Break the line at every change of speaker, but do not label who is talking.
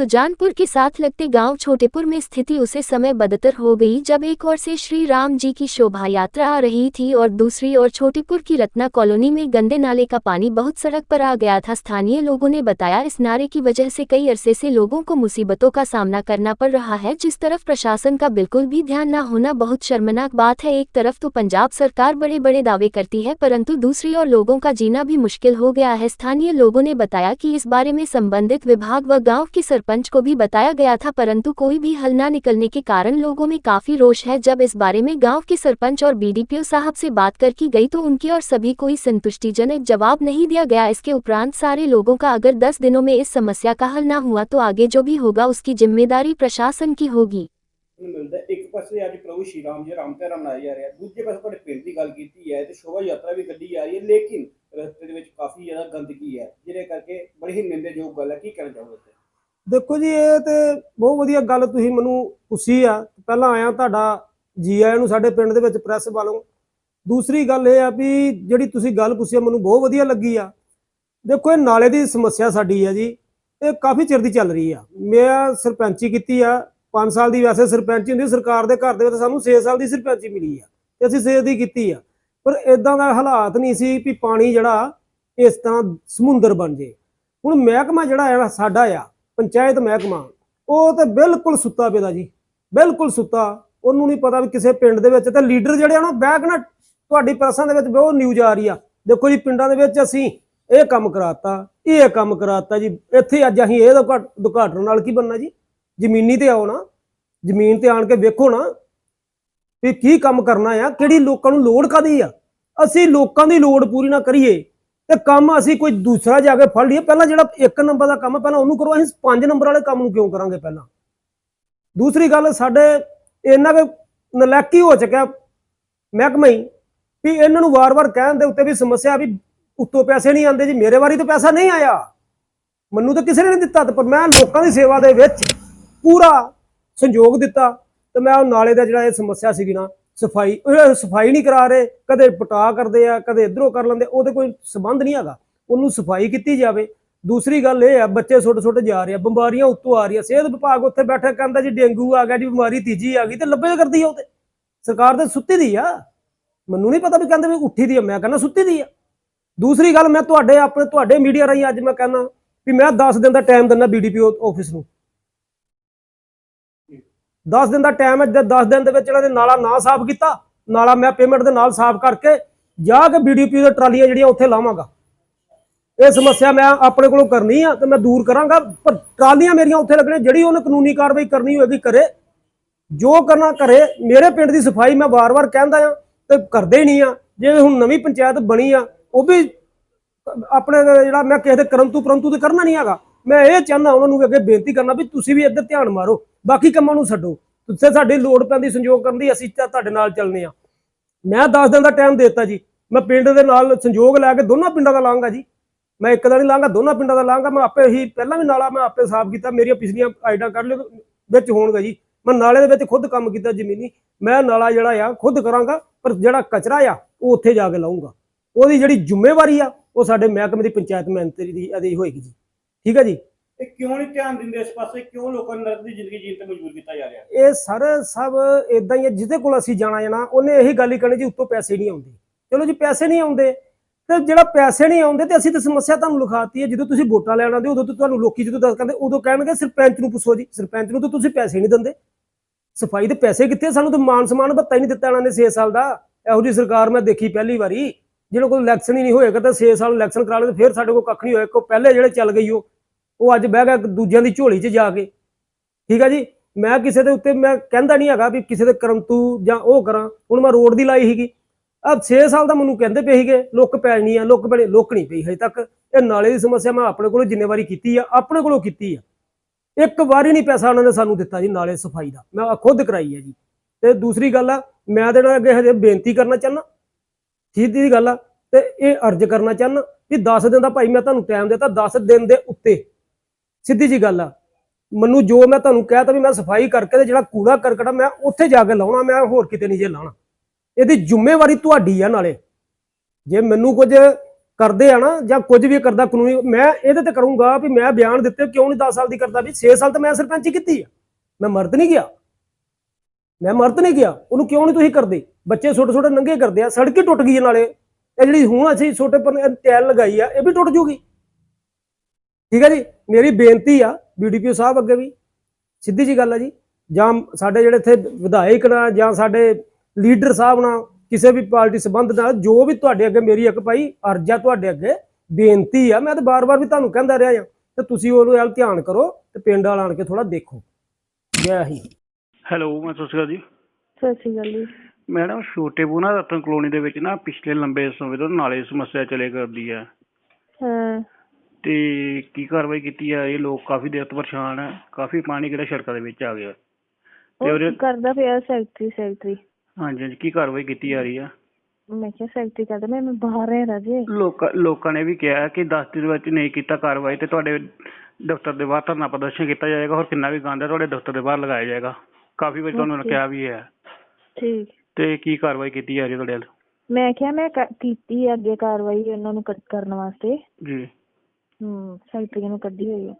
सुजानपुर के साथ लगते गाँव छोटेपुर में स्थिति उसे समय बदतर हो गई जब एक ओर से श्री राम जी की शोभा यात्रा आ रही थी और दूसरी ओर छोटेपुर की रत्ना कॉलोनी में गंदे नाले का पानी बहुत सड़क पर आ गया था। स्थानीय लोगों ने बताया, इस नारे की वजह से कई अरसे से लोगों को मुसीबतों का सामना करना पड़ रहा है, जिस तरफ़ प्रशासन का बिल्कुल भी ध्यान न होना बहुत शर्मनाक बात है, एक तरफ़ तो पंजाब सरकार बड़े बड़े दावे करती है, परंतु दूसरी ओर लोगों का जीना भी मुश्किल हो गया है। स्थानीय लोगों ने बताया कि इस बारे में संबंधित विभाग व गाँव के सरपंच को भी बताया गया था परंतु कोई भी हल न निकलने के कारण लोगों में काफी रोष है जब इस बारे में गांव के सरपंच और बीडीपीओ साहब से बात कर की गई तो उनकी और सभी कोई संतुष्टिजनक जवाब नहीं दिया गया इसके उपरांत सारे लोगों का अगर दस दिनों में इस समस्या का हल न हुआ तो आगे जो भी होगा उसकी जिम्मेदारी प्रशासन की होगी
ਨੂੰ ਮਿਲਦਾ ਹੈ। ਇੱਕ ਪਾਸੇ ਅੱਜ ਪ੍ਰਭੂ ਸ਼੍ਰੀ ਰਾਮ ਜੀ ਰਾਮ ਤਿਉਹਾਰ ਮਨਾਇਆ ਜਾ ਰਿਹਾ ਹੈ। ਦੂਜੇ ਪਾਸੇ ਤੁਹਾਡੇ ਪਿੰਡ ਦੀ ਗੱਲ ਕੀਤੀ ਹੈ ਤੇ ਸ਼ੋਭਾ ਯਾਤਰਾ ਵੀ ਕੱਢੀ ਜਾ ਰਹੀ ਹੈ ਲੇਕਿਨ ਰਸਤੇ ਦੇ ਵਿੱਚ ਕਾਫੀ ਜ਼ਿਆਦਾ ਗੰਦਗੀ ਹੈ ਜਿਹਦੇ ਕਰਕੇ ਬੜੀ ਹੀ ਨਿੰਦੇਯੋਗ ਗੱਲ ਹੈ ਕੀ ਕਹਿਣਾ ਚਾਹੋਗੇ ਇਸ ਤੇ
ਦੇਖੋ ਜੀ, ਇਹ ਤੇ ਬਹੁਤ ਵਧੀਆ ਗੱਲ ਤੁਸੀਂ ਮੈਨੂੰ ਪੁੱਛੀ ਆ। ਪਹਿਲਾਂ ਆਇਆ ਤੁਹਾਡਾ ਜੀ ਆਇਆਂ ਨੂੰ ਸਾਡੇ ਪਿੰਡ ਦੇ ਵਿੱਚ ਪ੍ਰੈਸ ਵੱਲੋਂ। ਦੂਸਰੀ ਗੱਲ ਇਹ ਆ ਵੀ ਜਿਹੜੀ ਤੁਸੀਂ ਗੱਲ ਪੁੱਛੀ ਆ, ਮੈਨੂੰ ਬਹੁਤ ਵਧੀਆ ਲੱਗੀ ਆ। ਦੇਖੋ, ਇਹ ਨਾਲੇ ਦੀ ਸਮੱਸਿਆ ਸਾਡੀ ਆ ਜੀ। ਇਹ ਕਾਫੀ ਚਿਰ ਦੀ ਚੱਲ ਰਹੀ ਆ। ਮੈਂ ਸਰਪੰਚੀ ਕੀਤੀ ਆ। 5 ਸਾਲ ਦੀ ਵੈਸੇ ਸਰਪੰਚੀ ਹੁੰਦੀ ਸਰਕਾਰ ਦੇ ਘਰ ਦੇ ਵਿੱਚ ਸਾਨੂੰ 6 ਸਾਲ ਦੀ ਸਰਪੰਚੀ ਮਿਲੀ ਆ ਤੇ ਅਸੀਂ 6 ਦੀ ਕੀਤੀ ਆ। ਪਰ ਇਦਾਂ ਦਾ ਹਾਲਾਤ ਨਹੀਂ ਸੀ ਵੀ ਪਾਣੀ ਜਿਹੜਾ ਇਸ ਤਰ੍ਹਾਂ ਸਮੁੰਦਰ ਬਣ ਜੇ। ਹੁਣ ਮਹਿਕਮਾ ਜਿਹੜਾ ਆ, ਸਾਡਾ ਆ ਪੰਚਾਇਤ ਮਹਿਕਮਾ, ਉਹ ਤੇ ਬਿਲਕੁਲ ਸੁੱਤਾ ਪਿਆ ਜੀ, ਬਿਲਕੁਲ ਸੁੱਤਾ। ਉਹਨੂੰ ਨਹੀਂ ਪਤਾ ਵੀ ਕਿਸੇ ਪਿੰਡ ਦੇ ਵਿੱਚ, ਤੇ ਲੀਡਰ ਜਿਹੜੇ ਆ ਨਾ ਬੈਕ ਨਾ ਤੁਹਾਡੀ ਪ੍ਰੈਸਾਂ ਦੇ ਵਿੱਚ ਬਹੁਤ ਨਿਊਜ਼ ਆ ਰਹੀ ਆ। ਦੇਖੋ ਜੀ, ਪਿੰਡਾਂ ਦੇ ਵਿੱਚ ਅਸੀਂ ਇਹ ਕੰਮ ਕਰਾਤਾ, ਇਹ ਕੰਮ ਕਰਾਤਾ ਜੀ। ਇੱਥੇ ਅੱਜ ਅਸੀਂ ਇਹ ਦੁਘਾਟਣ ਨਾਲ ਕੀ ਬੰਨਾ ਜੀ? ਜ਼ਮੀਨੀ ਤੇ ਆਓ ਨਾ, ਜ਼ਮੀਨ ਤੇ ਆਣ ਕੇ ਵੇਖੋ ਨਾ ਵੀ ਕੀ ਕੰਮ ਕਰਨਾ ਆ, ਕਿਹੜੀ ਲੋਕਾਂ ਨੂੰ ਲੋੜ ਕਾਦੀ ਆ? ਅਸੀਂ ਲੋਕਾਂ ਦੀ ਲੋੜ ਪੂਰੀ ਨਾ ਕਰੀਏ। ਤੇ ਕੰਮ ਅਸੀਂ ਕੋਈ ਦੂਸਰਾ ਜਾ ਕੇ ਫੜ ਲਈਏ। ਪਹਿਲਾਂ ਜਿਹੜਾ ਇੱਕ ਨੰਬਰ ਦਾ ਕੰਮ ਹੈ ਪਹਿਲਾਂ ਉਹਨੂੰ ਕਰੋ। ਅਸੀਂ ਪੰਜ ਨੰਬਰ ਵਾਲੇ ਕੰਮ ਨੂੰ ਕਿਉਂ ਕਰਾਂਗੇ ਪਹਿਲਾਂ? ਦੂਸਰੀ ਗੱਲ, ਸਾਡੇ ਇਹਨਾਂ ਦੇ ਨਲਾਇਕੀ ਹੋ ਚੁੱਕਿਆ ਮਹਿਕਮੇ ਵੀ ਇਹਨਾਂ ਨੂੰ ਵਾਰ-ਵਾਰ ਕਹਿਣ ਦੇ ਉੱਤੇ ਵੀ ਸਮੱਸਿਆ ਵੀ ਉੱਤੋਂ ਪੈਸੇ ਨਹੀਂ ਆਉਂਦੇ ਜੀ। ਮੇਰੇ ਵਾਰੀ ਤਾਂ ਪੈਸਾ ਨਹੀਂ ਆਇਆ। ਮੈਨੂੰ ਤਾਂ ਕਿਸੇ ਨੇ ਨਹੀਂ ਦਿੱਤਾ ਪਰ ਮੈਂ ਲੋਕਾਂ ਦੀ ਸੇਵਾ ਦੇ ਵਿੱਚ ਪੂਰਾ ਸੰਯੋਗ ਦਿੱਤਾ ਤੇ ਮੈਂ ਉਹ ਨਾਲੇ ਦਾ ਜਿਹੜਾ ਇਹ ਸਮੱਸਿਆ ਸੀਗੀ ਨਾ ਸਫ਼ਾਈ ਸਫ਼ਾਈ ਨਹੀਂ ਕਰਾ ਰਹੇ, ਕਦੇ ਪਟਾ ਕਰਦੇ ਆ, ਕਦੇ ਇਧਰੋਂ ਕਰ ਲੈਂਦੇ, ਉਹਦੇ ਕੋਈ ਸਬੰਧ ਨਹੀਂ ਹੈਗਾ। ਉਹਨੂੰ ਸਫ਼ਾਈ ਕੀਤੀ ਜਾਵੇ। ਦੂਸਰੀ ਗੱਲ ਇਹ ਆ, ਬੱਚੇ ਛੋਟੇ ਛੋਟੇ ਜਾ ਰਹੇ ਆ, ਬਿਮਾਰੀਆਂ ਉੱਤੋਂ ਆ ਰਹੀਆਂ, ਸਿਹਤ ਵਿਭਾਗ ਉੱਥੇ ਬੈਠਾ ਕਹਿੰਦਾ ਜੀ, ਡੇਂਗੂ ਆ ਗਿਆ ਜੀ, ਬਿਮਾਰੀ ਤੀਜੀ ਆ ਗਈ ਤੇ ਲੱਭੇ ਕਰਦੀ ਆ ਉਹ ਤੇ। ਸਰਕਾਰ ਤੇ ਸੁੱਤੀ ਦੀ ਆ। ਮੈਨੂੰ ਨਹੀਂ ਪਤਾ ਵੀ ਕਹਿੰਦੇ ਵੀ ਉੱਠੀ ਦੀ ਆ, ਮੈਂ ਕਹਿੰਦਾ ਸੁੱਤੀ ਦੀ ਆ। ਦੂਸਰੀ ਗੱਲ ਮੈਂ ਤੁਹਾਡੇ, ਆਪਣੇ ਤੁਹਾਡੇ ਮੀਡੀਆ ਰਾਹੀਂ ਅੱਜ ਮੈਂ ਕਹਿੰਦਾ ਵੀ ਮੈਂ 10 ਦਿਨ ਦਾ ਟਾਈਮ ਦਿੰਦਾ ਬੀਡੀਪੀਓ ਆਫਿਸ ਨੂੰ। 10 ਦਿਨ ਦਾ ਟਾਈਮ ਹੈ, ਜਦ 10 ਦਿਨ ਦੇ ਵਿੱਚ ਇਹਨਾਂ ਨੇ ਨਾਲਾ ਨਾ ਸਾਫ਼ ਕੀਤਾ, ਨਾਲਾ ਮੈਂ ਪੇਮੈਂਟ ਦੇ ਨਾਲ ਸਾਫ਼ ਕਰਕੇ ਜਾ ਕੇ ਬੀਡੀਪੀ ਦੇ ਟਰਾਲੀਆਂ ਜਿਹੜੀਆਂ ਉੱਥੇ ਲਾਵਾਂਗਾ। ਇਹ ਸਮੱਸਿਆ ਮੈਂ ਆਪਣੇ ਕੋਲੋਂ ਕਰਨੀ ਆ ਤੇ ਮੈਂ ਦੂਰ ਕਰਾਂਗਾ, ਪਰ ਟਰਾਲੀਆਂ ਮੇਰੀਆਂ ਉੱਥੇ ਲੱਗਣੇ ਜਿਹੜੀ ਉਹਨੇ ਕਾਨੂੰਨੀ ਕਾਰਵਾਈ ਕਰਨੀ ਹੋਏਗੀ ਕਰੇ। ਜੋ ਕਰਨਾ ਕਰੇ, ਮੇਰੇ ਪਿੰਡ ਦੀ ਸਫ਼ਾਈ ਮੈਂ ਵਾਰ-ਵਾਰ ਕਹਿੰਦਾ ਆ ਤੇ ਕਰਦੇ ਹੀ ਨਹੀਂ ਆ। ਜੇ ਹੁਣ ਨਵੀਂ ਪੰਚਾਇਤ ਬਣੀ ਆ, ਉਹ ਵੀ ਆਪਣੇ ਜਿਹੜਾ ਮੈਂ ਕਿਸੇ ਦੇ ਕਰੰਤੂ ਪਰੰਤੂ ਤੇ ਕਰਨਾ ਨਹੀਂ ਹੈਗਾ। ਮੈਂ ਇਹ ਚਾਹੁੰਦਾ ਉਹਨਾਂ ਨੂੰ ਵੀ ਅੱਗੇ ਬੇਨਤੀ ਕਰਨਾ ਵੀ ਤੁਸੀਂ ਵੀ ਇੱਧਰ ਧਿਆਨ ਮਾਰੋ। ਬਾਕੀ ਕੰਮਾਂ ਨੂੰ ਛੱਡੋ। ਤੁਸੀਂ ਸਾਡੀ ਲੋੜ ਪੈਂਦੀ ਸੰਯੋਗ ਕਰਨ ਦੀ, ਅਸੀਂ ਤਾਂ ਤੁਹਾਡੇ ਨਾਲ ਚੱਲਨੇ ਆ। ਮੈਂ 10 ਦਿਨ ਦਾ ਟਾਈਮ ਦਿੱਤਾ ਜੀ। ਮੈਂ ਪਿੰਡ ਦੇ ਨਾਲ ਸੰਯੋਗ ਲੈ ਕੇ ਦੋਨਾਂ ਪਿੰਡਾਂ ਦਾ ਲਾਂਗਾ ਜੀ। ਮੈਂ ਇੱਕ ਦਾ ਨਹੀਂ ਲਾਂਗਾ ਦੋਨਾਂ ਪਿੰਡਾਂ ਦਾ ਲਾਂਗਾ ਮੈਂ ਆਪੇ ਹੀ, ਪਹਿਲਾਂ ਵੀ ਨਾਲਾ ਮੈਂ ਆਪੇ ਸਾਫ਼ ਕੀਤਾ, ਮੇਰੀਆਂ ਪਿਛਲੀਆਂ ਆਈਡਾਂ ਕੱਢ ਲਿਓ ਵਿੱਚ ਹੋਣਗਾ ਜੀ। ਮੈਂ ਨਾਲੇ ਦੇ ਵਿੱਚ ਖੁਦ ਕੰਮ ਕੀਤਾ ਜ਼ਮੀਨੀ। ਮੈਂ ਨਾਲਾ ਜਿਹੜਾ ਆ, ਖੁਦ ਕਰਾਂਗਾ, ਪਰ ਜਿਹੜਾ ਕਚਰਾ ਆ, ਉਹ ਉੱਥੇ ਜਾ ਕੇ ਲਾਉਂਗਾ ਉਹਦੀ ਜਿਹੜੀ ਜ਼ਿੰਮੇਵਾਰੀ ਆ, ਉਹ ਸਾਡੇ ਮਹਿਕਮੇ ਦੀ ਪੰਚਾਇਤ ਮੰਤਰੀ ਦੀ ਅਦੀ ਹੋਏਗੀ ਜੀ। ਠੀਕ ਹੈ ਜੀ?
ਇਹ ਕਿਉਂ ਨਹੀਂ ਧਿਆਨ ਦਿੰਦੇ ਇਸ ਪਾਸੇ? ਕਿਉਂ ਲੋਕਾਂ ਨੂੰ ਨਰਕ ਦੀ ਜ਼ਿੰਦਗੀ ਜੀਣ ਤੇ ਮਜਬੂਰ ਕੀਤਾ ਜਾ ਰਿਹਾ?
ਇਹ ਸਰ, ਸਭ ਇਦਾਂ ਹੀ ਹੈ, ਜਿਹਦੇ ਕੋਲ ਅਸੀਂ ਜਾਣਾ ਜਾਣਾ ਉਹਨੇ ਇਹੀ ਗੱਲ ਹੀ ਕਰਨੀ ਜੀ, ਉੱਤੋਂ ਪੈਸੇ ਨਹੀਂ ਆਉਂਦੇ। ਚਲੋ ਜੀ, ਪੈਸੇ ਨਹੀਂ ਆਉਂਦੇ। ਤੇ ਜਿਹੜਾ ਪੈਸੇ ਨਹੀਂ ਆਉਂਦੇ ਤੇ ਅਸੀਂ ਤਾਂ ਸਮੱਸਿਆ ਤੁਹਾਨੂੰ ਲਿਖਾਤੀ ਹੈ, ਜਦੋਂ ਤੁਸੀਂ ਵੋਟਾਂ ਲੈਣ ਆਉਂਦੇ ਉਦੋਂ ਤੁਹਾਨੂੰ ਲੋਕੀ ਜਦੋਂ ਦੱਸ ਕਹਿੰਦੇ ਉਦੋਂ ਕਹਿਣਗੇ, ਸਰਪੰਚ ਨੂੰ ਪੁੱਛੋ ਜੀ, ਸਰਪੰਚ ਨੂੰ ਤਾਂ ਤੁਸੀਂ ਪੈਸੇ ਨਹੀਂ ਦਿੰਦੇ। ਸਫ਼ਾਈ ਦੇ ਪੈਸੇ ਕਿੱਥੇ? ਸਾਨੂੰ ਤਾਂ ਮਾਨ ਸਮਾਨ ਭੱਤਾ ਹੀ ਨਹੀਂ ਦਿੱਤਾ ਇਹਨਾਂ ਨੇ 6 ਸਾਲ ਦਾ। ਇਹੋ ਜੀ ਸਰਕਾਰ ਮੈਂ ਦੇਖੀ ਪਹਿਲੀ ਵਾਰੀ। ਜਿਹਨਾਂ ਕੋਲ ਇਲੈਕਸ਼ਨ ਹੀ ਨਹੀਂ ਹੋਏਗਾ ਤਾਂ 6 ਸਾਲ ਇਲੈਕਸ਼ਨ ਕਰਾ ਲੈਂਦੇ ਫਿਰ ਸਾਡੇ ਕੋਲ ਕੱਖ ਨਹੀਂ ਹੋਇਆ ਕੋ ਪਹਿਲੇ ਜਿਹੜੇ ਚੱਲ ਗਈ ਉਹ। ਉਹ ਅੱਜ ਬਹਿ ਗਿਆ ਦੂਜਿਆਂ ਦੀ ਝੋਲੀ 'ਚ ਜਾ ਕੇ। ਠੀਕ ਆ ਜੀ? ਮੈਂ ਕਿਸੇ ਦੇ ਉੱਤੇ, ਮੈਂ ਕਹਿੰਦਾ ਨਹੀਂ ਹੈਗਾ ਵੀ ਕਿਸੇ ਦੇ ਕਰਮਤੂ ਜਾਂ ਉਹ ਕਰਾਂ। ਹੁਣ ਮੈਂ ਰੋਡ ਦੀ ਲਾਈ ਸੀਗੀ। ਅਬ 6 ਸਾਲ ਦਾ ਮੈਨੂੰ ਕਹਿੰਦੇ ਪਏ ਸੀਗੇ, ਲੁੱਕ ਪੈਣੀ ਆ, ਲੁੱਕ ਬੜੇ ਲੁੱਕ ਨਹੀਂ ਪਈ ਹਜੇ ਤੱਕ। ਇਹ ਨਾਲੇ ਦੀ ਸਮੱਸਿਆ ਮੈਂ ਆਪਣੇ ਕੋਲੋਂ ਜਿੰਨੇ ਵਾਰੀ ਕੀਤੀ ਆ, ਆਪਣੇ ਕੋਲੋਂ ਕੀਤੀ ਆ। ਇੱਕ ਵਾਰੀ ਨਹੀਂ ਪੈਸਾ ਉਹਨਾਂ ਨੇ ਸਾਨੂੰ ਦਿੱਤਾ ਜੀ ਨਾਲੇ ਸਫ਼ਾਈ ਦਾ। ਮੈਂ ਖੁਦ ਕਰਾਈ ਹੈ ਜੀ। ਤੇ ਦੂਸਰੀ ਗੱਲ ਆ, ਮੈਂ ਤੇ ਅੱਗੇ ਹਜੇ ਬੇਨਤੀ ਕਰਨਾ ਚਾਹੁੰਦਾ। ਸਿੱਧੀ ਗੱਲ ਆ, ਤੇ ਇਹ ਅਰਜ਼ ਕਰਨਾ ਚਾਹੁੰਦਾ ਵੀ 10 ਦਿਨ ਦਾ ਭਾਈ ਮੈਂ ਤੁਹਾਨੂੰ ਟਾਈਮ ਦਿੱਤਾ 10 ਦਿਨ ਦੇ ਉੱਤੇ। ਸਿੱਧੀ ਜੀ ਗੱਲ ਆ। ਮੈਨੂੰ ਜੋ ਮੈਂ ਤੁਹਾਨੂੰ ਕਹਿ ਤਾ ਵੀ ਮੈਂ ਸਫ਼ਾਈ ਕਰਕੇ ਤੇ ਜਿਹੜਾ ਕੂੜਾ ਕਰਕਟਾ ਮੈਂ ਉੱਥੇ ਜਾ ਕੇ ਲਾਉਣਾ, ਮੈਂ ਹੋਰ ਕਿਤੇ ਨਹੀਂ ਜੇ ਲਾਉਣਾ। ਇਹਦੀ ਜ਼ਿੰਮੇਵਾਰੀ ਤੁਹਾਡੀ ਆ ਨਾਲੇ। ਜੇ ਮੈਨੂੰ ਕੁਝ ਕਰਦੇ ਆ ਨਾ, ਜਾਂ ਕੁਝ ਵੀ ਕਰਦਾ ਕਾਨੂੰਨੀ, ਮੈਂ ਇਹਦੇ ਤੇ ਕਰੂੰਗਾ ਵੀ ਮੈਂ ਬਿਆਨ ਦਿੱਤੇ, ਕਿਉਂ ਨਹੀਂ 10 ਸਾਲ ਦੀ ਕਰਦਾ ਵੀ 6 ਸਾਲ ਤਾਂ ਮੈਂ ਸਰਪੰਚੀ ਕੀਤੀ ਆ। ਮੈਂ ਮਰਦ ਨਹੀਂ ਗਿਆ। ਮੈਂ ਮਰਦ ਨਹੀਂ ਗਿਆ। ਉਹਨੂੰ ਕਿਉਂ ਨਹੀਂ ਤੁਸੀਂ ਕਰਦੇ? ਬੱਚੇ ਛੋਟੇ ਛੋਟੇ ਨੰਗੇ ਕਰਦੇ ਆ, ਸੜਕ ਹੀ ਟੁੱਟ ਗਈ ਹੈ ਨਾਲੇ। ਇਹ ਜਿਹੜੀ ਹੁਣ ਅਸੀਂ ਛੋਟੇ ਪਰ ਟੈਲ ਲਗਾਈ ਆ, ਇਹ ਵੀ ਟੁੱਟ ਜੂਗੀ। ਠੀਕ ਹੈ ਜੀ? ਮੇਰੀ ਬੇਨਤੀ ਆ ਬੀਡੀਪੀਓ ਸਾਹਿਬ ਅੱਗੇ ਵੀ। ਸਿੱਧੀ ਜੀ ਗੱਲ ਆ ਜੀ। ਜਾਂ ਸਾਡੇ ਜਿਹੜੇ ਇੱਥੇ ਵਿਧਾਇਕ ਨਾਲ ਜਾਂ ਸਾਡੇ ਲੀਡਰ ਸਾਹਿਬ ਨਾਲ ਕਿਸੇ ਵੀ ਪਾਰਟੀ ਸੰਬੰਧ ਨਾਲ ਜੋ ਵੀ ਤੁਹਾਡੇ ਅੱਗੇ ਮੇਰੀ ਇੱਕ ਭਾਈ ਅਰਜ਼ਾ ਤੁਹਾਡੇ ਅੱਗੇ ਬੇਨਤੀ ਆ ਮੈਂ ਤਾਂ ਬਾਰ-ਬਾਰ ਵੀ ਤੁਹਾਨੂੰ ਕਹਿੰਦਾ ਰਿਹਾ ਆ। ਤੇ ਤੁਸੀਂ ਉਹਨੂੰ ਵੱਲ ਧਿਆਨ ਕਰੋ ਤੇ ਪਿੰਡ ਵਾਲ ਆਣ ਕੇ ਥੋੜਾ ਦੇਖੋ। ਜੈ ਹਿੰਦ।
ਹੈਲੋ ਮੈਂ ਅਕਾਲ ਜੀ।
ਸਤਿ ਸ਼੍ਰੀ ਅਕਾਲ ਜੀ।
ਮੈਡਮ ਛੋਟੇ ਬੂਨਾ ਰਤਨ ਕਲੋਨੀ ਦੇ ਵਿੱਚ ਨਾ ਪਿਛਲੇ ਲੰਬੇ ਸਮੇਂ ਤੋਂ ਨਾਲੇ ਸਮੱਸਿਆ ਚੱਲੇ ਕਰਦੀ ਹੈ
ਹਾਂ।
ਤੇ ਕੀ ਕਾਰਵਾਈ ਕੀਤੀ ਹੈ ਇਹ ਲੋਕ ਕਾਫੀ ਦੇਰ ਤੋਂ ਪਰੇਸ਼ਾਨ ਹੈ ਕਾਫੀ ਪਾਣੀ ਕਿਹੜਾ ਸੜਕਾਂ ਦੇ ਵਿੱਚ ਆ ਗਿਆ। ਤੇ
ਉਹ ਕਰਦਾ ਪਿਆ ਸੈਕਟਰੀ ਸੈਕਟਰੀ।
ਹਾਂਜੀ ਹਾਂਜੀ ਕੀ ਕਾਰਵਾਈ ਕੀਤੀ ਜਾ ਰਹੀ ਹੈ
ਮੈਂ ਕਿਹਾ ਸੈਕਟਰੀ ਕਰਦਾ ਮੈਂ ਮੈਂ ਬਾਹਰ ਹੈ ਰਾਜੇ।
ਲੋਕਾਂ ਲੋਕਾਂ ਨੇ ਵੀ ਕਿਹਾ ਕਿ 10 ਦਿਨ ਵਿੱਚ ਨਹੀਂ ਕੀਤਾ ਕਾਰਵਾਈ ਤੇ ਤੁਹਾਡੇ ਦਫ਼ਤਰ ਦੇ ਬਾਹਰ ਧਰਨਾ ਪ੍ਰਦਰਸ਼ਨ ਕੀਤਾ ਜਾਏਗਾ ਹੋਰ ਕਿੰਨਾ ਵੀ ਗੰਦ ਹੈ ਤੁਹਾਡੇ ਦਫ਼ਤਰ ਦੇ ਬਾਹਰ ਲਗਾਇਆ ਜਾਏਗਾ। ਕਾਫੀ ਵਾਰ ਤੁਹਾਨੂੰ. ਕਿਹਾ ਵੀ ਹੈ।
ਠੀਕ।
ਤੇ ਕੀ ਕਾਰਵਾਈ ਕੀਤੀ ਜਾ ਰਹੀ ਤੁਹਾਡੇ ਵੱਲ?
ਮੈਂ ਕਿਹਾ ਮੈਂ ਕ- ਕੀਤੀ ਹੈ ਅੱਗੇ ਕਾਰਵਾਈ ਉਹਨਾਂ ਨੂੰ ਕ- ਕਰਨ ਵਾਸਤੇ।
ਜੀ।
ਹਮ ਸੈਕਟਰੀ ਨੂੰ ਕੱਢੀ ਹੋਈ ਹੈ